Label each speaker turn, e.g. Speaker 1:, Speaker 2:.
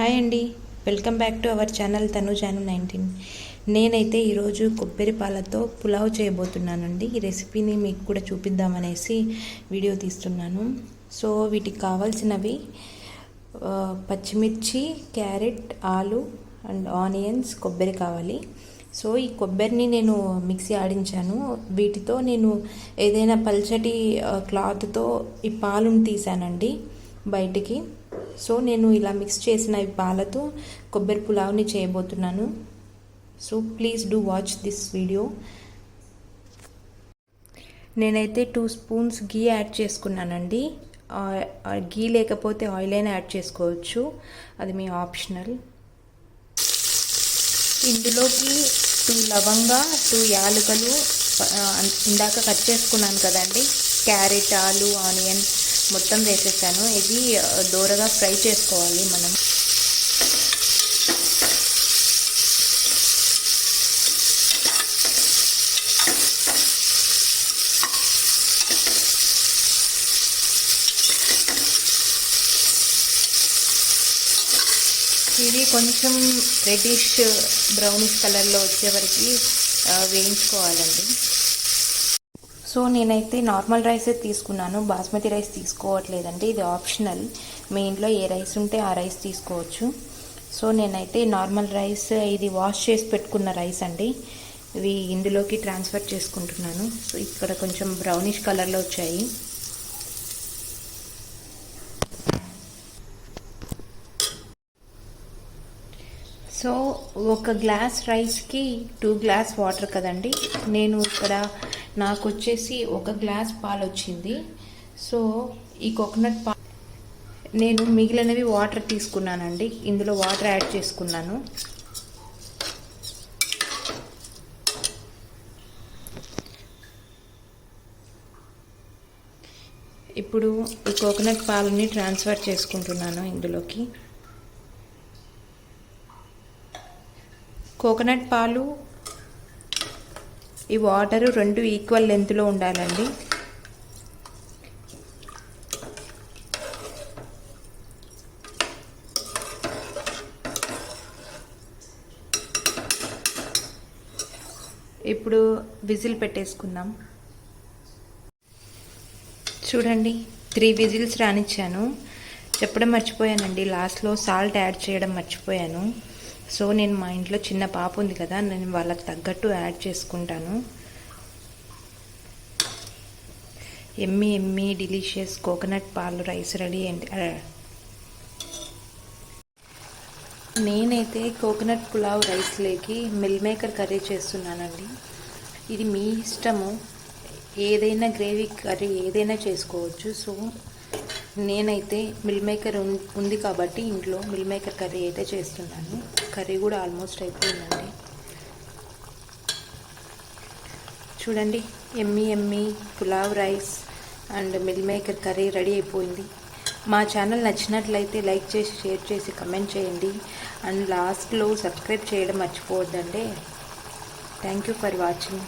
Speaker 1: Hi అండి. Welcome back to our channel తను channel nineteen. నేనైతే ఈరోజు కొబ్బరి పాలతో పులావ్ చేయబోతున్నానండి. ఈ రెసిపీని మీకు కూడా చూపిద్దామనేసి వీడియో తీస్తున్నాను. సో వీటికి కావాల్సినవి పచ్చిమిర్చి క్యారెట్ ఆలు అండ్ ఆనియన్స్ కొబ్బరి కావాలి. సో ఈ కొబ్బరిని నేను మిక్సీ ఆడించాను. వీటితో నేను ఏదైనా పల్చటి క్లాత్తో ఈ పాలును తీసానండి బయటికి. సో నేను ఇలా మిక్స్ చేసిన ఈ పాలతో కొబ్బరి పులావ్ని చేయబోతున్నాను. So please do watch this video నేనైతే టూ స్పూన్స్ గీ యాడ్ చేసుకున్నానండి. గీ లేకపోతే ఆయిల్ అయినా యాడ్ చేసుకోవచ్చు. అది మీ ఆప్షనల్ ఇందులోకి టూ లవంగా టూ యాలకులు ఇందాక కట్ చేసుకున్నాను కదండి. క్యారెట్ ఆలు ఆనియన్ మొత్తం వేసేసాను. ఇది దోరగా ఫ్రై చేసుకోవాలి మనం. ఇది కొంచెం రెడ్డిష్ బ్రౌనిష్ కలర్లో వచ్చే వరకు వేయించుకోవాలండి. సో నేనైతే నార్మల్ రైసే తీసుకున్నాను. బాస్మతి రైస్ తీసుకోవట్లేదండి. ఇది ఆప్షనల్. మీ ఇంట్లో ఏ రైస్ ఉంటే ఆ రైస్ తీసుకోవచ్చు. సో నేనైతే నార్మల్ రైస్ ఇది వాష్ చేసి పెట్టుకున్న రైస్ అండి. ఇవి ఇందులోకి ట్రాన్స్ఫర్ చేసుకుంటున్నాను. సో ఇక్కడ కొంచెం బ్రౌనిష్ కలర్లో వచ్చాయి. సో ఒక గ్లాస్ రైస్కి టూ గ్లాస్ వాటర్ కదండి. నేను ఇక్కడ నాకు వచ్చేసి ఒక గ్లాస్ పాలు వచ్చింది సో ఈ కోకోనట్ పా నేను మిగిలినవి వాటర్ తీసుకున్నానండి. ఇందులో వాటర్ యాడ్ చేసుకున్నాను. ఇప్పుడు ఈ కోకోనట్ పాలని ట్రాన్స్ఫర్ చేసుకుంటున్నాను ఇందులోకి. కోకోనట్ పాలు ఈ వాటర్ రెండు ఈక్వల్ లెంత్లో ఉండాలండి. ఇప్పుడు విజిల్ పెట్టేసుకుందాం. చూడండి త్రీ విజిల్స్ రానిచ్చాను. చెప్పడం మర్చిపోయానండి లాస్ట్లో సాల్ట్ యాడ్ చేయడం మర్చిపోయాను. సో నేను మా ఇంట్లో చిన్న పాప ఉంది కదా నేను వాళ్ళకి తగ్గట్టు యాడ్ చేసుకుంటాను. ఎమ్మి ఎమ్మి డిలీషియస్ కోకోనట్ పాలు రైస్ రెడీ అండి. నేనైతే కోకోనట్ పులావ్ రైస్లోకి మిల్ మేకర్ కర్రీ చేస్తున్నానండి. ఇది మీ ఇష్టము. ఏదైనా గ్రేవీ కర్రీ ఏదైనా చేసుకోవచ్చు. సో నేనైతే మిల్ మేకర్ ఉం- ఉంది కాబట్టి ఇంట్లో మిల్ మేకర్ కర్రీ అయితే చేస్తున్నాను. కర్రీ కూడా ఆల్మోస్ట్ అయిపోయిందండి. చూడండి yummy yummy pulao rice and meal maker curry ready అయిపోయింది. మా ఛానల్ నచ్చినట్లయితే లైక్ చేసి షేర్ చేసి కమెంట్ చేయండి. అండ్ లాస్ట్లో సబ్స్క్రైబ్ చేయడం మర్చిపోవద్దండి. Thank you for watching.